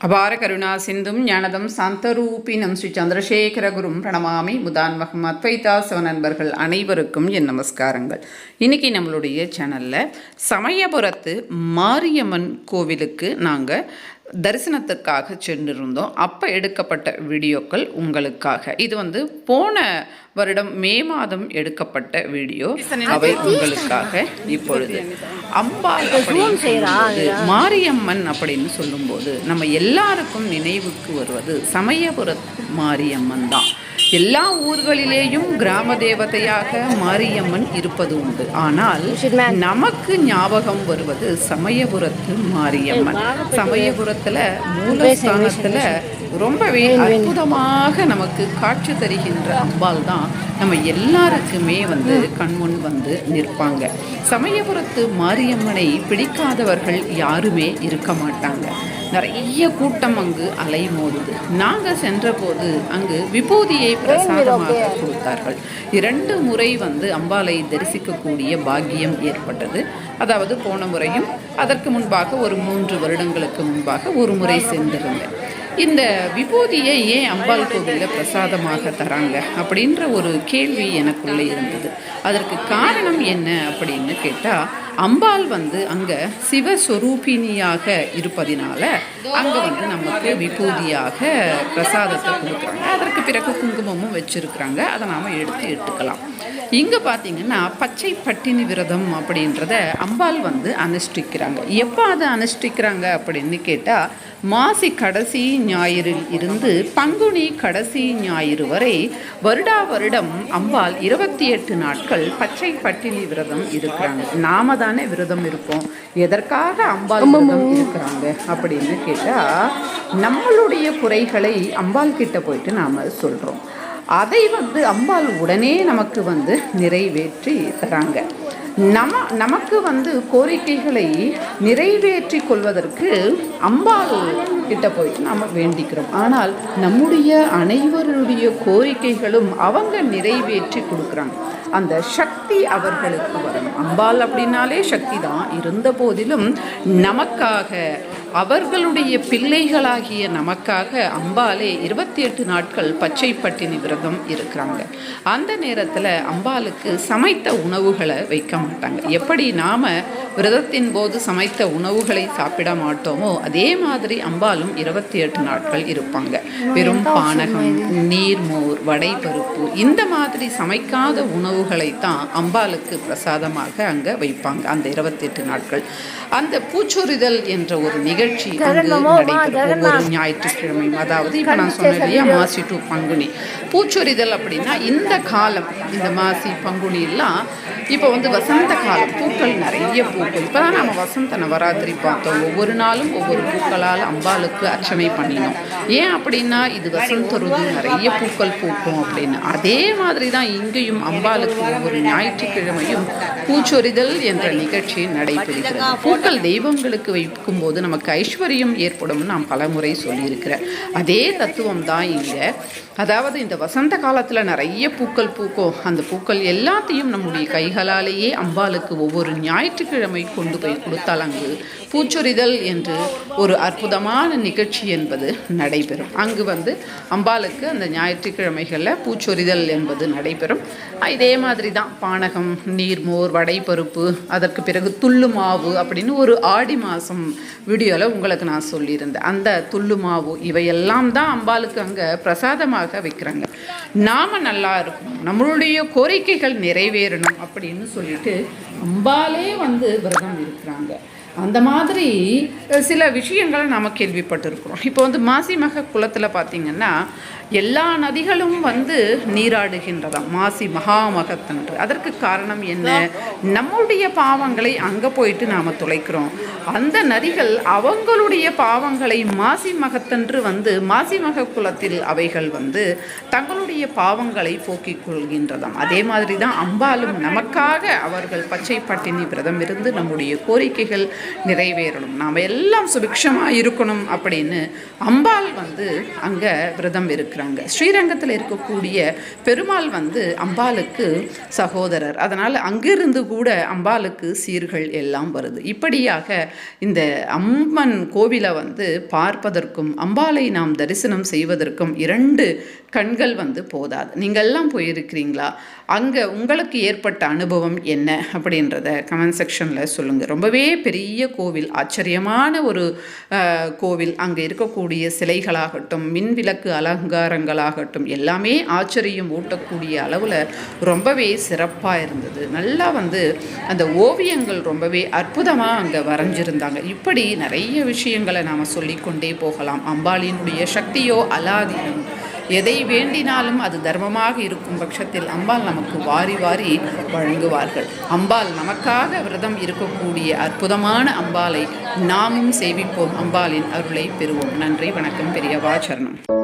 அபார கருணா சிந்தும் ஞானதம் சாந்தரூபினம் ஸ்ரீ சந்திரசேகர குரும் பிரணமாமி முதான்மகம் அத்வைதா சிவ நண்பர்கள் அனைவருக்கும் என் நமஸ்காரங்கள். இன்னைக்கு நம்மளுடைய சேனலில் சமயபுரத்து மாரியம்மன் கோவிலுக்கு நாங்கள் தரிசனத்துக்காக சென்றிருந்தோம். அப்போ எடுக்கப்பட்ட வீடியோக்கள் உங்களுக்காக. இது வந்து போன வருடம் மே மாதம் எடுக்கப்பட்ட வீடியோ. அவை உங்களுக்காக இப்பொழுது அம்பாள் மாரியம்மன் அப்படின்னு சொல்லும்போது நம்ம எல்லாருக்கும் நினைவுக்கு வருவது சமயபுரத்து மாரியம்மன் தான். எல்லா ஊர்களிலேயும் கிராம தேவதையாக மாரியம்மன் இருப்பது உண்டு. ஆனால் நமக்கு ஞாபகம் வருவது சமயபுரத்து மாரியம்மன். சமயபுரத்துல மூலஸ்தானத்துல ரொம்பவே அற்புதமாக நமக்கு காட்சி தருகின்ற அம்பாள் தான் நம்ம எல்லாருக்குமே வந்து கண்முன் வந்து நிற்பாங்க. சமயபுரத்து மாரியம்மனை பிடிக்காதவர்கள் யாருமே இருக்க மாட்டாங்க. நிறைய கூட்டம் அங்கு அலைமோதுது. நாங்கள் சென்றபோது அங்கு விபூதியை பிரசாதமாக கொடுத்தார்கள். இரண்டு முறை வந்து அம்பாளை தரிசிக்கக்கூடிய பாக்கியம் ஏற்பட்டது. அதாவது போன முறையும் அதற்கு முன்பாக ஒரு மூன்று வருடங்களுக்கு முன்பாக ஒரு முறை சென்றிருந்தேன். இந்த விபூதியை ஏன் அம்பாள் கோவிலில் பிரசாதமாக தராங்க அப்படின்ற ஒரு கேள்வி எனக்குள்ளே இருந்தது. அதற்கு காரணம் என்ன அப்படின்னு கேட்டால் அம்பாள் வந்து அங்கே சிவஸ்வரூபிணியாக இருப்பதினால அங்கே வந்து நமக்கு விபூதியாக பிரசாதத்தை கொடுக்குறாங்க. அதற்கு பிறகு குங்குமமும் வச்சுருக்குறாங்க. அதை நாம் எடுத்து எடுத்துக்கலாம். இங்கே பார்த்தீங்கன்னா பச்சை பட்டினி விரதம் அப்படின்றத அம்பாள் வந்து அனுஷ்டிக்கிறாங்க. எப்போ அதை அனுஷ்டிக்கிறாங்க அப்படின்னு கேட்டால் மாசி கடைசி ஞாயிறில் இருந்து பங்குனி கடைசி ஞாயிறு வரை வருடா வருடம் அம்பாள் இருபத்தி எட்டு நாட்கள் பச்சை பட்டினி விரதம் இருக்கிறாங்க. நாம தானே விரதம் இருப்போம். எதற்காக அம்பாள் விரதம் இருக்கிறாங்க அப்படின்னு கேட்டால் நம்மளுடைய குறைகளை அம்பாள் கிட்ட போயிட்டு நாம் சொல்கிறோம் அதை வந்து அம்பாள் உடனே நமக்கு வந்து நிறைவேற்றி தராங்க. நம நமக்கு வந்து கோரிக்கைகளை நிறைவேற்றி கொள்வதற்கு அம்பாள் கிட்ட போயிட்டு நாம் வேண்டிக்கிறோம். ஆனால் நம்முடைய அனைவருடைய கோரிக்கைகளும் அவங்க நிறைவேற்றி கொடுக்குறாங்க. அந்த சக்தி அவர்களுக்கு வரும். அம்பாள் அப்படின்னாலே சக்தி தான். இருந்த போதிலும் நமக்காக அவர்களுடைய பிள்ளைகளாகிய நமக்காக அம்பாலே இருபத்தி எட்டு நாட்கள் பச்சை பட்டினி விரதம் இருக்கிறாங்க. அந்த நேரத்தில் அம்பாளுக்கு சமைத்த உணவுகளை வைக்க மாட்டாங்க. எப்படி நாம் விரதத்தின் போது சமைத்த உணவுகளை சாப்பிட மாட்டோமோ அதே மாதிரி அம்பாலும் இருபத்தி எட்டு நாட்கள் இருப்பாங்க. வெறும் பானகம் நீர்மோர் வடை பருப்பு இந்த மாதிரி சமைக்காத உணவுகளை தான் அம்பாளுக்கு பிரசாதமாக அங்கே வைப்பாங்க. அந்த இருபத்தெட்டு நாட்கள். அந்த பூச்சொரிதல் என்ற ஒரு நிகழ்ச்சி அங்கு நடைபெறும் ஒவ்வொரு ஞாயிற்றுக்கிழமையும். அதாவது இப்போ நான் சொன்னேன் இல்லையா மாசி டு பங்குனி. பூச்சொரிதல் அப்படின்னா இந்த காலம் இந்த மாசி பங்குனி எல்லாம் இப்போ வந்து வசந்த காலம். பூக்கள் நிறைய பூக்கள் இப்போ தான் நம்ம வசந்த நவராத்திரி பார்த்தோம். ஒவ்வொரு நாளும் ஒவ்வொரு பூக்களால் அம்பாளுக்கு அர்ச்சனை பண்ணினோம். ஏன் அப்படின்னா இது வசந்த ருது நிறைய பூக்கள் பூக்கும் அப்படின்னு. அதே மாதிரி தான் இங்கேயும் அம்பாளுக்கு ஒவ்வொரு ஞாயிற்றுக்கிழமையும் பூச்சொரிதல் என்ற நிகழ்ச்சி நடைபெறுகிறது. பூக்கள் தெய்வங்களுக்கு வைக்கும் போது நமக்கு ஐஸ்வர்யம் ஏற்படும்னு நான் பலமுறை சொல்லியிருக்கிறேன். அதே தத்துவம் தான் இங்கே. அதாவது இந்த வசந்த காலத்தில் நிறைய பூக்கள் பூக்கும். அந்த பூக்கள் எல்லாத்தையும் நம்முடைய கைகளாலேயே அம்பாளுக்கு ஒவ்வொரு ஞாயிற்றுக்கிழமை கொண்டு போய் கொடுத்தால் அங்கு பூச்சொரிதல் என்று ஒரு அற்புதமான நிகழ்ச்சி என்பது நடைபெறும். அங்கு வந்து அம்பாளுக்கு அந்த ஞாயிற்றுக்கிழமைகளில் பூச்சொரிதல் என்பது நடைபெறும். இதே மாதிரி தான் பானகம் நீர்மோர் வடைப்பருப்பு அதற்கு பிறகு துள்ளு மாவு அப்படின்னு ஒரு ஆடி மாதம் வீடியோவில் உங்களுக்கு நான் சொல்லியிருந்தேன். அந்த துள்ளு மாவு இவையெல்லாம் தான் அம்பாளுக்கு அங்கே பிரசாதமாக வைக்கிறாங்க. நாம நல்லா இருக்கணும். நம்மளுடைய கோரிக்கைகள் நிறைவேறணும் அப்படின்னு சொல்லிட்டு அம்பாலே வந்து விரதம் இருக்கிறாங்க. அந்த மாதிரி சில விஷயங்களை நாம் கேள்விப்பட்டிருக்கிறோம். இப்போ வந்து மாசி மக குளத்தில் பார்த்திங்கன்னா எல்லா நதிகளும் வந்து நீராடுகின்றதாம் மாசி மகாமகத்தன்று அதற்கு காரணம் என்ன? நம்முடைய பாவங்களை அங்கே போயிட்டு நாம் துளைக்கிறோம். அந்த நதிகள் அவங்களுடைய பாவங்களை மாசி மகத்தன்று வந்து மாசி மக குலத்தில் அவைகள் வந்து தங்களுடைய பாவங்களை போக்கிக் கொள்கின்றதாம். அதே மாதிரி தான் அம்பாலும் நமக்காக அவர்கள் பச்சை பட்டினி விரதம் இருந்து நம்முடைய கோரிக்கைகள் நிறைவேறணும். நாம் எல்லாம் சுபிக்ஷமாக இருக்கணும் அப்படின்னு அம்பாள் வந்து அங்கே விரதம் இருக்கிறாங்க. ஸ்ரீரங்கத்தில் இருக்கக்கூடிய பெருமாள் வந்து அம்பாளுக்கு சகோதரர். அதனால் அங்கிருந்து கூட அம்பாளுக்கு சீர்கள் எல்லாம் வருது. இப்படியாக இந்த அம்மன் கோவிலை வந்து பார்ப்பதற்கும் அம்பாளை நாம் தரிசனம் செய்வதற்கும் இரண்டு கண்கள் வந்து போதாது. நீங்கள்லாம் போயிருக்கிறீங்களா? அங்கே உங்களுக்கு ஏற்பட்ட அனுபவம் என்ன அப்படின்றத கமெண்ட் செக்ஷனில் சொல்லுங்கள் ரொம்பவே பெரிய பெரிய கோவில் ஆச்சரியமான ஒரு கோவில். அங்கே இருக்கக்கூடிய சிலைகளாகட்டும் மின்விளக்கு அலங்காரங்களாகட்டும் எல்லாமே ஆச்சரியம் ஊட்டக்கூடிய அளவில் ரொம்பவே சிறப்பாக இருந்தது. நல்லா வந்து அந்த ஓவியங்கள் ரொம்பவே அற்புதமாக அங்கே வரைஞ்சிருந்தாங்க. இப்படி நிறைய விஷயங்களை நாம் சொல்லிக்கொண்டே போகலாம். அம்பாளினுடைய சக்தியோ அலாதீனம் எதை வேண்டினாலும் அது தர்மமாக இருக்கும் பட்சத்தில் அம்பாள் நமக்கு வாரி வாரி வழங்குவார்கள். அம்பாள் நமக்காக விரதம் இருக்கக்கூடிய அற்புதமான அம்பாளை நாமும் சேவிப்போம். அம்பாளின் அருளை பெறுவோம். நன்றி வணக்கம் பெரியவா சரணம்.